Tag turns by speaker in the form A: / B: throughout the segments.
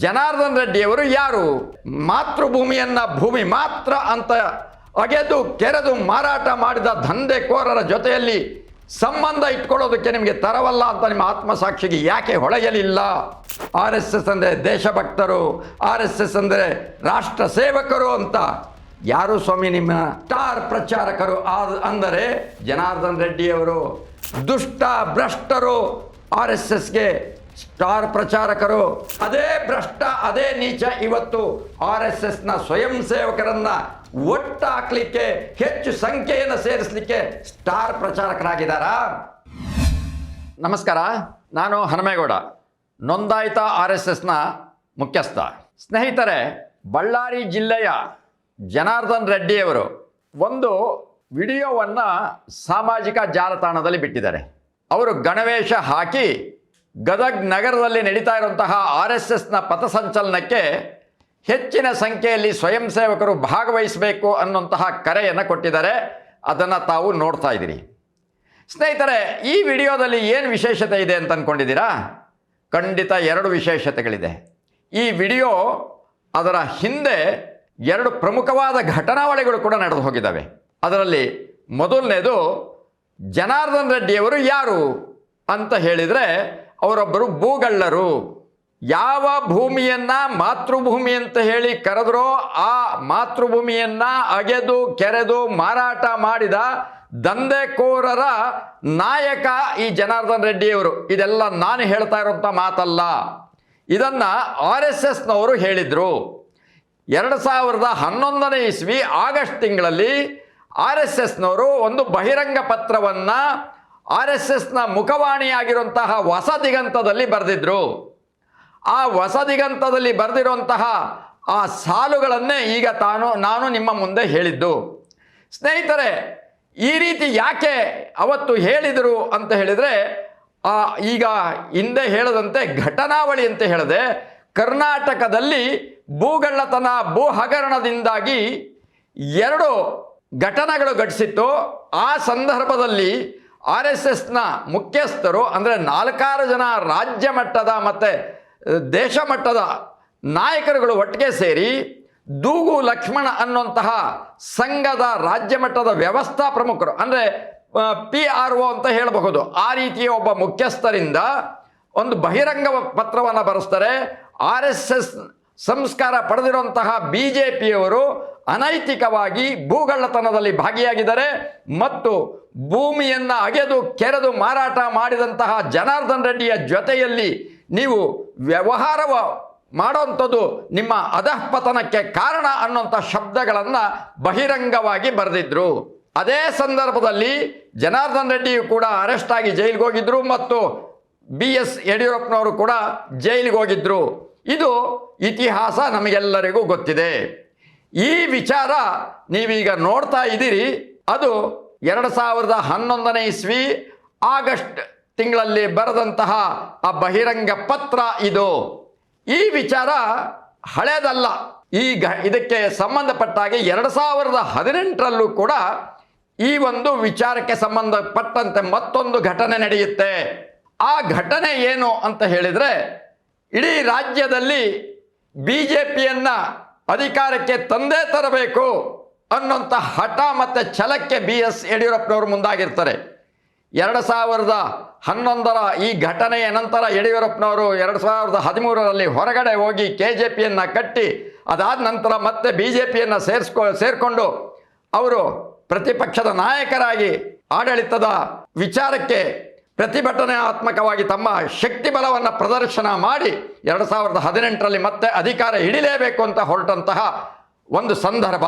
A: ಜನಾರ್ದನ್ ರೆಡ್ಡಿಯವರು ಯಾರು? ಮಾತೃಭೂಮಿಯನ್ನ ಭೂಮಿ ಮಾತ್ರ ಅಂತ ಅಗೆದು ಕೆರೆದು ಮಾರಾಟ ಮಾಡಿದ ದಂಧೆಕೋರರ ಜೊತೆಯಲ್ಲಿ ಸಂಬಂಧ ಇಟ್ಕೊಳ್ಳೋದಕ್ಕೆ ನಿಮಗೆ ತರವಲ್ಲ ಅಂತ ನಿಮ್ಮ ಆತ್ಮಸಾಕ್ಷಿಗೆ ಯಾಕೆ ಹೊಳೆಯಲಿಲ್ಲ? ಆರ್ ಎಸ್ ಎಸ್ ಅಂದರೆ ದೇಶಭಕ್ತರು, ಆರ್ ಎಸ್ ಎಸ್ ಅಂದರೆ ರಾಷ್ಟ್ರ ಸೇವಕರು ಅಂತ. ಯಾರು ಸ್ವಾಮಿ ನಿಮ್ಮ ಸ್ಟಾರ್ ಪ್ರಚಾರಕರು ಆದ ಅಂದರೆ ಜನಾರ್ದನ್ ರೆಡ್ಡಿಯವರು. ದುಷ್ಟ ಭ್ರಷ್ಟರು ಆರ್ ಎಸ್ ಎಸ್ಗೆ ಸ್ಟಾರ್ ಪ್ರಚಾರಕರು, ಅದೇ ಭ್ರಷ್ಟ, ಅದೇ ನೀಚ, ಇವತ್ತು ಆರ್ ಎಸ್ ಎಸ್ನ ಸ್ವಯಂ ಸೇವಕರನ್ನ ಒಟ್ಟಾಕ್ಲಿಕ್ಕೆ, ಹೆಚ್ಚು ಸಂಖ್ಯೆಯನ್ನು ಸೇರಿಸಲಿಕ್ಕೆ ಸ್ಟಾರ್ ಪ್ರಚಾರಕರಾಗಿದ್ದಾರಾ? ನಮಸ್ಕಾರ, ನಾನು ಹನುಮೇಗೌಡ, ನೋಂದಾಯಿತ ಆರ್ ಎಸ್ ಎಸ್ನ ಮುಖ್ಯಸ್ಥ. ಸ್ನೇಹಿತರೆ, ಬಳ್ಳಾರಿ ಜಿಲ್ಲೆಯ ಜನಾರ್ದನ್ ರೆಡ್ಡಿಯವರು ಒಂದು ವಿಡಿಯೋವನ್ನು ಸಾಮಾಜಿಕ ಜಾಲತಾಣದಲ್ಲಿ ಬಿಟ್ಟಿದ್ದಾರೆ. ಅವರು ಗಣವೇಶ ಹಾಕಿ ಗದಗ್ ನಗರದಲ್ಲಿ ನಡೀತಾ ಇರುವಂತಹ ಆರ್ ಎಸ್ ಎಸ್ನ ಪಥಸಂಚಲನಕ್ಕೆ ಹೆಚ್ಚಿನ ಸಂಖ್ಯೆಯಲ್ಲಿ ಸ್ವಯಂ ಸೇವಕರು ಭಾಗವಹಿಸಬೇಕು ಅನ್ನುವಂತಹ ಕರೆಯನ್ನು ಕೊಟ್ಟಿದ್ದಾರೆ. ಅದನ್ನು ತಾವು ನೋಡ್ತಾ ಇದ್ದೀರಿ. ಸ್ನೇಹಿತರೆ, ಈ ವಿಡಿಯೋದಲ್ಲಿ ಏನು ವಿಶೇಷತೆ ಇದೆ ಅಂತ ಅಂದ್ಕೊಂಡಿದ್ದೀರಾ ಖಂಡಿತ ಎರಡು ವಿಶೇಷತೆಗಳಿದೆ. ಈ ವಿಡಿಯೋ ಅದರ ಹಿಂದೆ ಎರಡು ಪ್ರಮುಖವಾದ ಘಟನಾವಳಿಗಳು ಕೂಡ ನಡೆದು ಹೋಗಿದ್ದಾವೆ. ಅದರಲ್ಲಿ ಮೊದಲನೇದು ಜನಾರ್ದನ್ ರೆಡ್ಡಿಯವರು ಯಾರು ಅಂತ ಹೇಳಿದರೆ ಅವರೊಬ್ಬರು ಭೂಗಳ್ಳರು. ಯಾವ ಭೂಮಿಯನ್ನ ಮಾತೃಭೂಮಿ ಅಂತ ಹೇಳಿ ಕರೆದ್ರೋ ಆ ಮಾತೃಭೂಮಿಯನ್ನ ಅಗೆದು, ಕೆರೆದು, ಮಾರಾಟ ಮಾಡಿದ ದಂಧೆಕೋರರ ನಾಯಕ ಈ ಜನಾರ್ದನ್ ರೆಡ್ಡಿಯವರು. ಇದೆಲ್ಲ ನಾನು ಹೇಳ್ತಾ ಇರೋಂಥ ಮಾತಲ್ಲ. ಇದನ್ನ ಆರ್ ಎಸ್ ಎಸ್ನವರು ಹೇಳಿದ್ರು. ಎರಡು ಸಾವಿರದ ಹನ್ನೊಂದನೇ ಇಸ್ವಿ ಆಗಸ್ಟ್ ತಿಂಗಳಲ್ಲಿ ಆರ್ ಎಸ್ ಎಸ್ನವರು ಒಂದು ಬಹಿರಂಗ ಪತ್ರವನ್ನು ಆರ್ ಎಸ್ ಎಸ್ನ ಮುಖವಾಣಿಯಾಗಿರುವಂತಹ ಹೊಸ ದಿಗಂತದಲ್ಲಿ ಬರೆದಿದ್ರು. ಆ ಹೊಸ ದಿಗಂತದಲ್ಲಿ ಬರೆದಿರುವಂತಹ ಆ ಸಾಲುಗಳನ್ನೇ ಈಗ ತಾನು, ನಾನು ನಿಮ್ಮ ಮುಂದೆ ಹೇಳಿದ್ದು. ಸ್ನೇಹಿತರೆ, ಈ ರೀತಿ ಯಾಕೆ ಅವತ್ತು ಹೇಳಿದರು ಅಂತ ಹೇಳಿದರೆ, ಆ, ಈಗ ಹಿಂದೆ ಹೇಳದಂತೆ ಘಟನಾವಳಿ ಅಂತ ಹೇಳಿದೆ, ಕರ್ನಾಟಕದಲ್ಲಿ ಭೂಗಳ್ಳತನ ಭೂ ಹಗರಣದಿಂದಾಗಿ ಎರಡು ಘಟನೆಗಳು ಘಟಿಸಿತ್ತು. ಆ ಸಂದರ್ಭದಲ್ಲಿ ಆರ್ ಎಸ್ ಎಸ್ನ ಮುಖ್ಯಸ್ಥರು ಅಂದರೆ ನಾಲ್ಕಾರು ಜನ ರಾಜ್ಯ ಮಟ್ಟದ ಮತ್ತು ದೇಶ ಮಟ್ಟದ ನಾಯಕರುಗಳು ಒಟ್ಟಿಗೆ ಸೇರಿ ದೂಗು ಲಕ್ಷ್ಮಣ ಅನ್ನುವಂತಹ ಸಂಘದ ರಾಜ್ಯ ಮಟ್ಟದ ವ್ಯವಸ್ಥಾ ಪ್ರಮುಖರು ಅಂದರೆ ಪಿ ಆರ್ ಒ ಅಂತ ಹೇಳಬಹುದು. ಆ ರೀತಿಯ ಒಬ್ಬ ಮುಖ್ಯಸ್ಥರಿಂದ ಒಂದು ಬಹಿರಂಗ ಪತ್ರವನ್ನು ಬರೆಸ್ತಾರೆ. ಆರ್ ಎಸ್ ಎಸ್ ಸಂಸ್ಕಾರ ಪಡೆದಿರುವಂತಹ ಬಿ ಜೆ ಪಿಯವರು ಅನೈತಿಕವಾಗಿ ಭೂಗಳ್ಳತನದಲ್ಲಿ ಭಾಗಿಯಾಗಿದ್ದಾರೆ ಮತ್ತು ಭೂಮಿಯನ್ನು ಅಗೆದು ಕೆರೆದು ಮಾರಾಟ ಮಾಡಿದಂತಹ ಜನಾರ್ದನ್ ರೆಡ್ಡಿಯ ಜೊತೆಯಲ್ಲಿ ನೀವು ವ್ಯವಹಾರವ ಮಾಡೋಂಥದ್ದು ನಿಮ್ಮ ಅಧಃಪತನಕ್ಕೆ ಕಾರಣ ಅನ್ನುವಂಥ ಶಬ್ದಗಳನ್ನು ಬಹಿರಂಗವಾಗಿ ಬರೆದಿದ್ರು. ಅದೇ ಸಂದರ್ಭದಲ್ಲಿ ಜನಾರ್ದನ್ ರೆಡ್ಡಿಯು ಕೂಡ ಅರೆಸ್ಟ್ ಆಗಿ ಜೈಲಿಗೆ ಹೋಗಿದ್ರು ಮತ್ತು ಬಿ ಎಸ್ ಯಡಿಯೂರಪ್ಪನವರು ಕೂಡ ಜೈಲಿಗೆ ಹೋಗಿದ್ರು. ಇದು ಇತಿಹಾಸ ನಮಗೆಲ್ಲರಿಗೂ ಗೊತ್ತಿದೆ. ಈ ವಿಚಾರ ನೀವೀಗ ನೋಡ್ತಾ ಇದ್ದೀರಿ. ಅದು ಎರಡು ಸಾವಿರದ ಹನ್ನೊಂದನೇ ಇಸ್ವಿ ಆಗಸ್ಟ್ ತಿಂಗಳಲ್ಲಿ ಬರೆದಂತಹ ಆ ಬಹಿರಂಗ ಪತ್ರ ಇದು. ಈ ವಿಚಾರ ಹಳೇದಲ್ಲ. ಈಗ ಇದಕ್ಕೆ ಸಂಬಂಧಪಟ್ಟಾಗೆ ಎರಡು ಸಾವಿರದ ಹದಿನೆಂಟರಲ್ಲೂ ಕೂಡ ಈ ಒಂದು ವಿಚಾರಕ್ಕೆ ಸಂಬಂಧಪಟ್ಟಂತೆ ಮತ್ತೊಂದು ಘಟನೆ ನಡೆಯುತ್ತೆ. ಆ ಘಟನೆ ಏನು ಅಂತ ಹೇಳಿದರೆ ಇಡೀ ರಾಜ್ಯದಲ್ಲಿ ಬಿ ಜೆ ಪಿಯನ್ನು ಅಧಿಕಾರಕ್ಕೆ ತಂದೇ ತರಬೇಕು ಅನ್ನೋಂಥ ಹಠ ಮತ್ತು ಛಲಕ್ಕೆ ಬಿ ಎಸ್ ಯಡಿಯೂರಪ್ಪನವರು ಮುಂದಾಗಿರ್ತಾರೆ. ಎರಡು ಸಾವಿರದ ಹನ್ನೊಂದರ ಈ ಘಟನೆಯ ನಂತರ ಯಡಿಯೂರಪ್ಪನವರು ಎರಡು ಸಾವಿರದ ಹದಿಮೂರರಲ್ಲಿ ಹೊರಗಡೆ ಹೋಗಿ ಕೆ ಜೆ ಪಿಯನ್ನು ಕಟ್ಟಿ, ಅದಾದ ನಂತರ ಮತ್ತೆ ಬಿ ಜೆ ಪಿಯನ್ನು ಸೇರಿಸ್ಕೊ, ಸೇರಿಕೊಂಡು ಅವರು ಪ್ರತಿಪಕ್ಷದ ನಾಯಕರಾಗಿ ಆಡಳಿತದ ವಿಚಾರಕ್ಕೆ ಪ್ರತಿಭಟನಾತ್ಮಕವಾಗಿ ತಮ್ಮ ಶಕ್ತಿ ಬಲವನ್ನು ಪ್ರದರ್ಶನ ಮಾಡಿ ಎರಡು ಸಾವಿರದ ಹದಿನೆಂಟರಲ್ಲಿ ಮತ್ತೆ ಅಧಿಕಾರ ಹಿಡಿಲೇಬೇಕು ಅಂತ ಹೊರಟಂತಹ ಒಂದು ಸಂದರ್ಭ.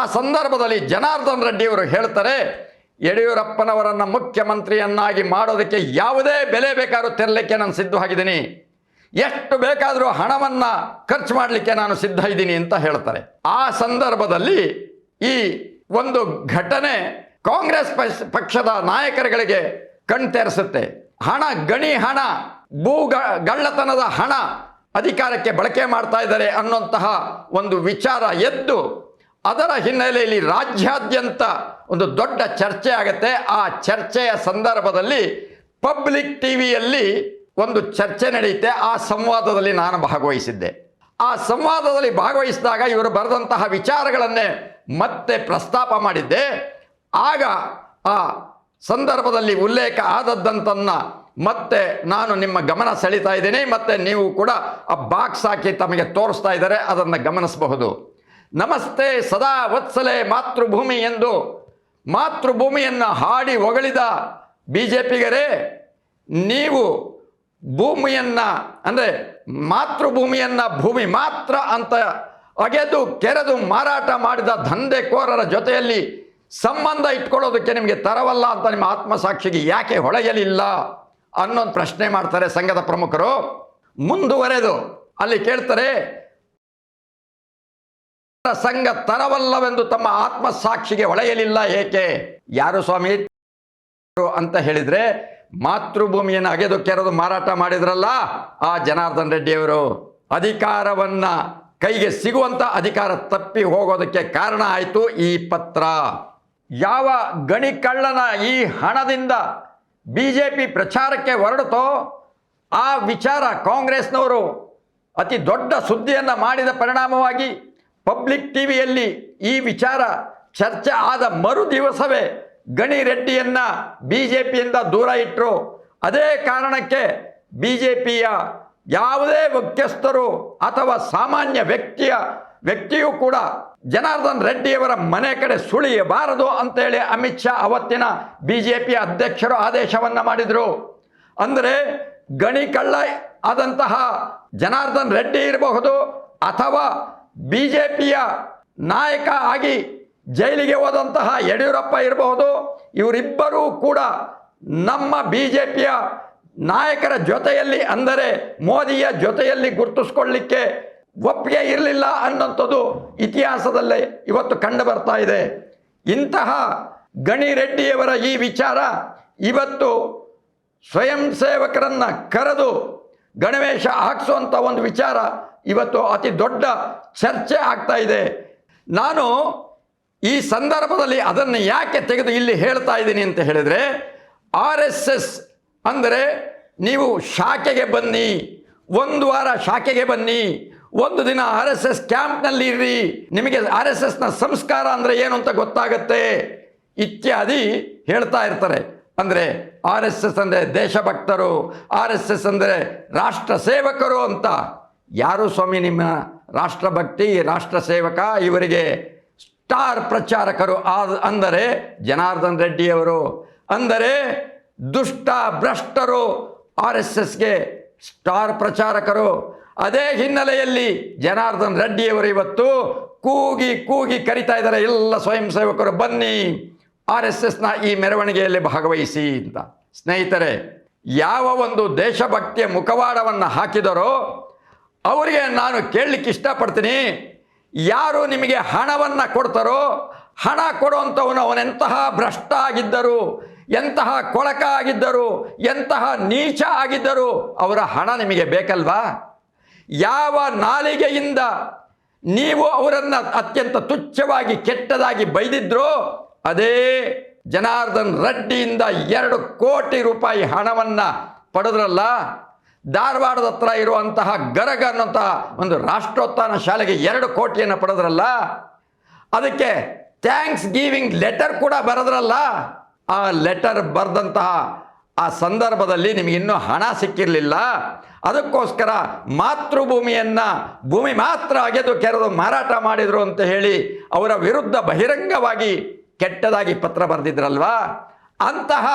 A: ಆ ಸಂದರ್ಭದಲ್ಲಿ ಜನಾರ್ದನ್ ರೆಡ್ಡಿಯವರು ಹೇಳ್ತಾರೆ, ಯಡಿಯೂರಪ್ಪನವರನ್ನು ಮುಖ್ಯಮಂತ್ರಿಯನ್ನಾಗಿ ಮಾಡೋದಕ್ಕೆ ಯಾವುದೇ ಬೆಲೆ ಬೇಕಾದರೂ ತೆರಲಿಕ್ಕೆ ನಾನು ಸಿದ್ಧವಾಗಿದ್ದೀನಿ ಎಷ್ಟು ಬೇಕಾದರೂ ಹಣವನ್ನು ಖರ್ಚು ಮಾಡಲಿಕ್ಕೆ ನಾನು ಸಿದ್ಧ ಇದ್ದೀನಿ ಅಂತ ಹೇಳ್ತಾರೆ. ಆ ಸಂದರ್ಭದಲ್ಲಿ ಈ ಒಂದು ಘಟನೆ ಕಾಂಗ್ರೆಸ್ ಪಕ್ಷದ ನಾಯಕರುಗಳಿಗೆ ಕಣ್ತೆರೆಸುತ್ತೆ ಹಣ, ಗಣಿ ಹಣ, ಭೂ ಗಳ್ಳತನದ ಹಣ ಅಧಿಕಾರಕ್ಕೆ ಬಳಕೆ ಮಾಡ್ತಾ ಇದ್ದಾರೆ ಅನ್ನುವಂತಹ ಒಂದು ವಿಚಾರ ಎದ್ದು ಅದರ ಹಿನ್ನೆಲೆಯಲ್ಲಿ ರಾಜ್ಯಾದ್ಯಂತ ಒಂದು ದೊಡ್ಡ ಚರ್ಚೆ ಆಗುತ್ತೆ. ಆ ಚರ್ಚೆಯ ಸಂದರ್ಭದಲ್ಲಿ ಪಬ್ಲಿಕ್ ಟಿವಿಯಲ್ಲಿ ಒಂದು ಚರ್ಚೆ ನಡೆಯುತ್ತೆ. ಆ ಸಂವಾದದಲ್ಲಿ ನಾನು ಭಾಗವಹಿಸಿದ್ದೆ. ಆ ಸಂವಾದದಲ್ಲಿ ಭಾಗವಹಿಸಿದಾಗ ಇವರು ಬರೆದಂತಹ ವಿಚಾರಗಳನ್ನೇ ಮತ್ತೆ ಪ್ರಸ್ತಾಪ ಮಾಡಿದ್ದೆ. ಆಗ ಆ ಸಂದರ್ಭದಲ್ಲಿ ಉಲ್ಲೇಖ ಆದದ್ದಂತನ್ನ ಮತ್ತೆ ನಾನು ನಿಮ್ಮ ಗಮನ ಸೆಳೀತಾ ಇದ್ದೀನಿ, ಮತ್ತೆ ನೀವು ಕೂಡ ಆ ಬಾಕ್ಸ್ ಹಾಕಿ ತಮಗೆ ತೋರಿಸ್ತಾ ಇದ್ದಾರೆ, ಅದನ್ನು ಗಮನಿಸಬಹುದು. ನಮಸ್ತೆ ಸದಾ ವತ್ಸಲೆ ಮಾತೃಭೂಮಿ ಎಂದು ಮಾತೃಭೂಮಿಯನ್ನು ಹಾಡಿ ಹೊಗಳಿದ ಬಿ ಜೆ ಪಿಗರೇ ನೀವು ಭೂಮಿಯನ್ನು ಅಂದರೆ ಮಾತೃಭೂಮಿಯನ್ನು ಭೂಮಿ ಮಾತ್ರ ಅಂತ ಅಗೆದು, ಕೆರೆದು ಮಾರಾಟ ಮಾಡಿದ ದಂಧೆಕೋರರ ಜೊತೆಯಲ್ಲಿ ಸಂಬಂಧ ಇಟ್ಕೊಳ್ಳೋದಕ್ಕೆ ನಿಮಗೆ ತರವಲ್ಲ ಅಂತ ನಿಮ್ಮ ಆತ್ಮಸಾಕ್ಷಿಗೆ ಯಾಕೆ ಹೊಳೆಯಲಿಲ್ಲ ಅನ್ನೋದು ಪ್ರಶ್ನೆ ಮಾಡ್ತಾರೆ ಸಂಘದ ಪ್ರಮುಖರು. ಮುಂದುವರೆದು ಅಲ್ಲಿ ಕೇಳ್ತಾರೆ ಸಂಘ ತರವಲ್ಲವೆಂದು ತಮ್ಮ ಆತ್ಮಸಾಕ್ಷಿಗೆ ಹೊಳೆಯಲಿಲ್ಲ ಏಕೆ? ಯಾರು ಸ್ವಾಮಿ ಅಂತ ಹೇಳಿದ್ರೆ, ಮಾತೃಭೂಮಿಯನ್ನು ಅಗೆದು ಕೆರೆದು ಮಾರಾಟ ಮಾಡಿದ್ರಲ್ಲ ಆ ಜನಾರ್ದನ್ ರೆಡ್ಡಿಯವರು ಅಧಿಕಾರವನ್ನ ಕೈಗೆ ಸಿಗುವಂತ ಅಧಿಕಾರ ತಪ್ಪಿ ಹೋಗೋದಕ್ಕೆ ಕಾರಣ ಆಯಿತು ಈ ಪತ್ರ. ಯಾವ ಗಣಿ ಕಳ್ಳನ ಈ ಹಣದಿಂದ ಬಿ ಜೆ ಪಿ ಪ್ರಚಾರಕ್ಕೆ ಹೊರಡುತ್ತೋ ಆ ವಿಚಾರ ಕಾಂಗ್ರೆಸ್ನವರು ಅತಿ ದೊಡ್ಡ ಸುದ್ದಿಯನ್ನು ಮಾಡಿದ ಪರಿಣಾಮವಾಗಿ ಪಬ್ಲಿಕ್ ಟಿವಿಯಲ್ಲಿ ಈ ವಿಚಾರ ಚರ್ಚೆ ಆದ ಮರು ದಿವಸವೇ ಗಣಿ ರೆಡ್ಡಿಯನ್ನು ಬಿ ಜೆ ಪಿಯಿಂದ ದೂರ ಇಟ್ಟರು ಅದೇ ಕಾರಣಕ್ಕೆ ಬಿ ಜೆ ಪಿಯ ಯಾವುದೇ ಮುಖ್ಯಸ್ಥರು ಅಥವಾ ಸಾಮಾನ್ಯ ವ್ಯಕ್ತಿಯ ವ್ಯಕ್ತಿಯೂ ಕೂಡ ಜನಾರ್ದನ್ ರೆಡ್ಡಿಯವರ ಮನೆ ಕಡೆ ಸುಳಿಯಬಾರದು ಅಂತೇಳಿ ಅಮಿತ್ ಶಾ ಅವತ್ತಿನ ಬಿ ಜೆ ಪಿ ಅಧ್ಯಕ್ಷರು ಆದೇಶವನ್ನು ಮಾಡಿದರು. ಅಂದರೆ ಗಣಿ ಕಳ್ಳ ಆದಂತಹ ಜನಾರ್ದನ್ ರೆಡ್ಡಿ ಇರಬಹುದು ಅಥವಾ ಬಿ ಜೆ ಪಿಯ ನಾಯಕ ಆಗಿ ಜೈಲಿಗೆ ಹೋದಂತಹ ಯಡಿಯೂರಪ್ಪ ಇರಬಹುದು. ಇವರಿಬ್ಬರೂ ಕೂಡ ನಮ್ಮ ಬಿ ಜೆ ಪಿಯ ನಾಯಕರ ಜೊತೆಯಲ್ಲಿ ಅಂದರೆ ಮೋದಿಯ ಜೊತೆಯಲ್ಲಿ ಗುರುತಿಸ್ಕೊಳ್ಳಿಕ್ಕೆ ಒಪ್ಪಿಗೆ ಇರಲಿಲ್ಲ ಅನ್ನೋಂಥದ್ದು ಇತಿಹಾಸದಲ್ಲೇ ಇವತ್ತು ಕಂಡು ಬರ್ತಾ ಇದೆ. ಇಂತಹ ಗಣಿ ರೆಡ್ಡಿಯವರ ಈ ವಿಚಾರ ಇವತ್ತು ಸ್ವಯಂ ಸೇವಕರನ್ನು ಕರೆದು ಗಣವೇಶ ಹಾಕ್ಸುವಂಥ ಒಂದು ವಿಚಾರ ಇವತ್ತು ಅತಿ ದೊಡ್ಡ ಚರ್ಚೆ ಆಗ್ತಾ ಇದೆ. ನಾನು ಈ ಸಂದರ್ಭದಲ್ಲಿ ಅದನ್ನು ಯಾಕೆ ತೆಗೆದು ಇಲ್ಲಿ ಹೇಳ್ತಾ ಇದ್ದೀನಿ ಅಂತ ಹೇಳಿದರೆ, ಆರ್ ಎಸ್ ಎಸ್ ಅಂದರೆ ನೀವು ಶಾಖೆಗೆ ಬನ್ನಿ, ಒಂದು ವಾರ ಶಾಖೆಗೆ ಬನ್ನಿ ಒಂದು ದಿನ ಆರ್ ಎಸ್ ಎಸ್ ಕ್ಯಾಂಪ್ನಲ್ಲಿ ಇರ್ರಿ. ನಿಮಗೆ ಆರ್ ಎಸ್ ಎಸ್ನ ಸಂಸ್ಕಾರ ಅಂದರೆ ಏನು ಅಂತ ಗೊತ್ತಾಗತ್ತೆ? ಇತ್ಯಾದಿ ಹೇಳ್ತಾ ಇರ್ತಾರೆ. ಅಂದರೆ ಆರ್ ಎಸ್ ಎಸ್ ಅಂದರೆ ದೇಶಭಕ್ತರು, ಆರ್ ಎಸ್ ಎಸ್ ಅಂದರೆ ರಾಷ್ಟ್ರ ಸೇವಕರು ಅಂತ. ಯಾರು ಸ್ವಾಮಿ ನಿಮ್ಮ ರಾಷ್ಟ್ರಭಕ್ತಿ, ರಾಷ್ಟ್ರ ಸೇವಕ? ಇವರಿಗೆ ಸ್ಟಾರ್ ಪ್ರಚಾರಕರು ಆದ, ಅಂದರೆ ಜನಾರ್ದನ್ ರೆಡ್ಡಿಯವರು ಅಂದರೆ ದುಷ್ಟ ಭ್ರಷ್ಟರು ಆರ್ ಎಸ್ ಎಸ್ಗೆ ಸ್ಟಾರ್ ಪ್ರಚಾರಕರು. ಅದೇ ಹಿನ್ನೆಲೆಯಲ್ಲಿ ಜನಾರ್ದನ್ ರೆಡ್ಡಿಯವರು ಇವತ್ತು ಕೂಗಿ ಕೂಗಿ ಕರಿತಾ ಇದ್ದಾರೆ. ಎಲ್ಲ ಸ್ವಯಂ ಸೇವಕರು ಬನ್ನಿ, ಆರ್ ಎಸ್ ಎಸ್ನ ಈ ಮೆರವಣಿಗೆಯಲ್ಲಿ ಭಾಗವಹಿಸಿ ಅಂತ. ಸ್ನೇಹಿತರೆ, ಯಾವ ಒಂದು ದೇಶಭಕ್ತಿಯ ಮುಖವಾಡವನ್ನು ಹಾಕಿದರೋ ಅವರಿಗೆ ನಾನು ಕೇಳಲಿಕ್ಕೆ ಇಷ್ಟಪಡ್ತೀನಿ. ಯಾರು ನಿಮಗೆ ಹಣವನ್ನು ಕೊಡ್ತಾರೋ, ಹಣ ಕೊಡುವಂಥವನು ಅವನೆಂತಹ ಭ್ರಷ್ಟ ಆಗಿದ್ದರು, ಎಂತಹ ಕೊಳಕ ಆಗಿದ್ದರು, ಎಂತಹ ನೀಚ ಆಗಿದ್ದರು, ಅವರ ಹಣ ನಿಮಗೆ ಬೇಕಲ್ವಾ? ಯಾವ ನಾಲಿಗೆಯಿಂದ ನೀವು ಅವರನ್ನು ಅತ್ಯಂತ ತುಚ್ಛವಾಗಿ ಕೆಟ್ಟದಾಗಿ ಬೈದಿದ್ರೋ, ಅದೇ ಜನಾರ್ದನ್ ರೆಡ್ಡಿಯಿಂದ ಎರಡು ಕೋಟಿ ರೂಪಾಯಿ ಹಣವನ್ನು ಪಡೆದ್ರಲ್ಲ, ಧಾರವಾಡದ ಹತ್ರ ಇರುವಂತಹ ಗರಗ ಅನ್ನೋಂತಹ ಒಂದು ರಾಷ್ಟ್ರೋತ್ಥಾನ ಶಾಲೆಗೆ ಎರಡು ಕೋಟಿಯನ್ನು ಪಡೆದ್ರಲ್ಲ, ಅದಕ್ಕೆ ಥ್ಯಾಂಕ್ಸ್ ಗಿವಿಂಗ್ ಲೆಟರ್ ಕೂಡ ಬರೆದ್ರಲ್ಲ, ಆ ಲೆಟರ್ ಬರೆದಂತಹ ಆ ಸಂದರ್ಭದಲ್ಲಿ ನಿಮಗೆ ಇನ್ನೂ ಹಣ ಸಿಕ್ಕಿರಲಿಲ್ಲ. ಅದಕ್ಕೋಸ್ಕರ ಮಾತೃಭೂಮಿಯನ್ನು ಭೂಮಿ ಮಾತ್ರ ಅಗೆದು ಕೆರೆದು ಮಾರಾಟ ಮಾಡಿದರು ಅಂತ ಹೇಳಿ ಅವರ ವಿರುದ್ಧ ಬಹಿರಂಗವಾಗಿ ಕೆಟ್ಟದಾಗಿ ಪತ್ರ ಬರೆದಿದ್ರಲ್ವಾ? ಅಂತಹ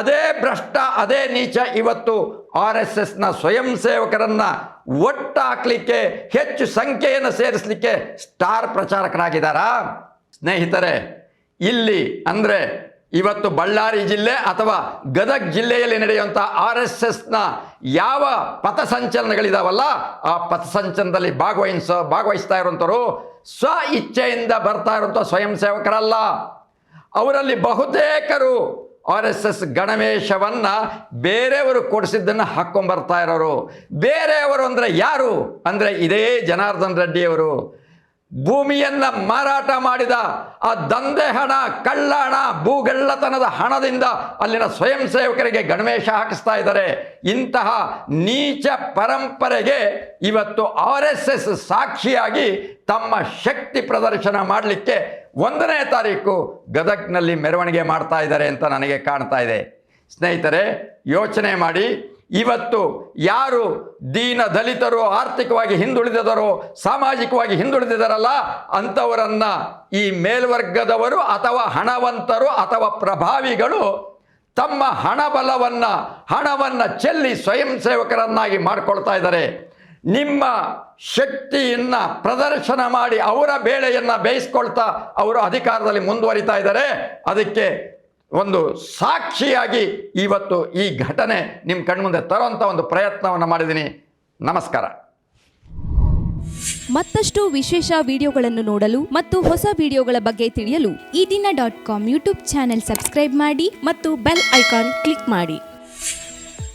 A: ಅದೇ ಭ್ರಷ್ಟ, ಅದೇ ನೀಚ ಇವತ್ತು ಆರ್ ಎಸ್ ಎಸ್ನ ಸ್ವಯಂ ಸೇವಕರನ್ನು ಒಟ್ಟಾಕ್ಲಿಕ್ಕೆ, ಹೆಚ್ಚು ಸಂಖ್ಯೆಯನ್ನು ಸೇರಿಸಲಿಕ್ಕೆ ಸ್ಟಾರ್ ಪ್ರಚಾರಕರಾಗಿದ್ದಾರಾ? ಸ್ನೇಹಿತರೆ, ಇಲ್ಲಿ ಅಂದರೆ ಇವತ್ತು ಬಳ್ಳಾರಿ ಜಿಲ್ಲೆ ಅಥವಾ ಗದಗ್ ಜಿಲ್ಲೆಯಲ್ಲಿ ನಡೆಯುವಂಥ ಆರ್ ಎಸ್ ಎಸ್ನ ಯಾವ ಪಥಸಂಚಲನಗಳಿದಾವಲ್ಲ ಆ ಪಥಸಂಚಲನದಲ್ಲಿ ಭಾಗವಹಿಸ, ಭಾಗವಹಿಸ್ತಾ ಇರುವಂಥವ್ರು ಸ್ವ ಇಚ್ಛೆಯಿಂದ ಬರ್ತಾ ಇರುವಂಥ ಸ್ವಯಂ ಸೇವಕರಲ್ಲ. ಅವರಲ್ಲಿ ಬಹುತೇಕರು ಆರ್ ಎಸ್ ಎಸ್ ಗಣವೇಶವನ್ನ ಬೇರೆಯವರು ಕೊಡಿಸಿದ್ದನ್ನು ಹಾಕ್ಕೊಂಬರ್ತಾ ಇರೋರು. ಬೇರೆಯವರು ಅಂದರೆ ಯಾರು? ಅಂದರೆ ಇದೇ ಜನಾರ್ದನ್ ರೆಡ್ಡಿಯವರು ಭೂಮಿಯನ್ನ ಮಾರಾಟ ಮಾಡಿದ ಆ ದಂಧೆ ಹಣ ಕಳ್ಳ ಹಣ ಭೂಗಳ್ಳತನದ ಹಣದಿಂದ ಅಲ್ಲಿನ ಸ್ವಯಂ ಸೇವಕರಿಗೆ ಗಣವೇಶ ಹಾಕಿಸ್ತಾ ಇದ್ದಾರೆ. ಇಂತಹ ನೀಚ ಪರಂಪರೆಗೆ ಇವತ್ತು ಆರ್ ಎಸ್ ಸಾಕ್ಷಿಯಾಗಿ ತಮ್ಮ ಶಕ್ತಿ ಪ್ರದರ್ಶನ ಮಾಡಲಿಕ್ಕೆ ಒಂದನೇ ತಾರೀಕು ಗದಗ್ನಲ್ಲಿ ಮೆರವಣಿಗೆ ಮಾಡ್ತಾ ಇದ್ದಾರೆ ಅಂತ ನನಗೆ ಕಾಣ್ತಾ ಇದೆ. ಸ್ನೇಹಿತರೆ, ಯೋಚನೆ ಮಾಡಿ. ಇವತ್ತು ಯಾರು ದೀನ ದಲಿತರು ಆರ್ಥಿಕವಾಗಿ ಹಿಂದುಳಿದರು ಸಾಮಾಜಿಕವಾಗಿ ಹಿಂದುಳಿದಿದ್ದಾರಲ್ಲ ಅಂಥವರನ್ನು ಈ ಮೇಲ್ವರ್ಗದವರು ಅಥವಾ ಹಣವಂತರು ಅಥವಾ ಪ್ರಭಾವಿಗಳು ತಮ್ಮ ಹಣಬಲವನ್ನು, ಹಣವನ್ನು ಚೆಲ್ಲಿ ಸ್ವಯಂ ಸೇವಕರನ್ನಾಗಿ ಮಾಡಿಕೊಳ್ತಾ ಇದ್ದಾರೆ. ನಿಮ್ಮ ಶಕ್ತಿಯನ್ನು ಪ್ರದರ್ಶನ ಮಾಡಿ ಅವರ ಬೇಳೆಯನ್ನು ಬೇಯಿಸ್ಕೊಳ್ತಾ ಅವರು ಅಧಿಕಾರದಲ್ಲಿ ಮುಂದುವರಿತಾ ಇದ್ದಾರೆ. ಅದಕ್ಕೆ ಒಂದು ಸಾಕ್ಷಿಯಾಗಿ ಇವತ್ತು ಈ ಘಟನೆ ನಿಮ್ಮ ಕಣ್ಮುಂದೆ ತರುವಂಥ ಒಂದು ಪ್ರಯತ್ನವನ್ನು ಮಾಡಿದ್ದೀನಿ. ನಮಸ್ಕಾರ.
B: ಮತ್ತಷ್ಟು ವಿಶೇಷ ವಿಡಿಯೋಗಳನ್ನು ನೋಡಲು ಮತ್ತು ಹೊಸ ವಿಡಿಯೋಗಳ ಬಗ್ಗೆ ತಿಳಿಯಲು
C: Ee Dina dot com YouTube channel subscribe ಮಾಡಿ
B: ಮತ್ತು ಬೆಲ್ ಐಕಾನ್ ಕ್ಲಿಕ್ ಮಾಡಿ.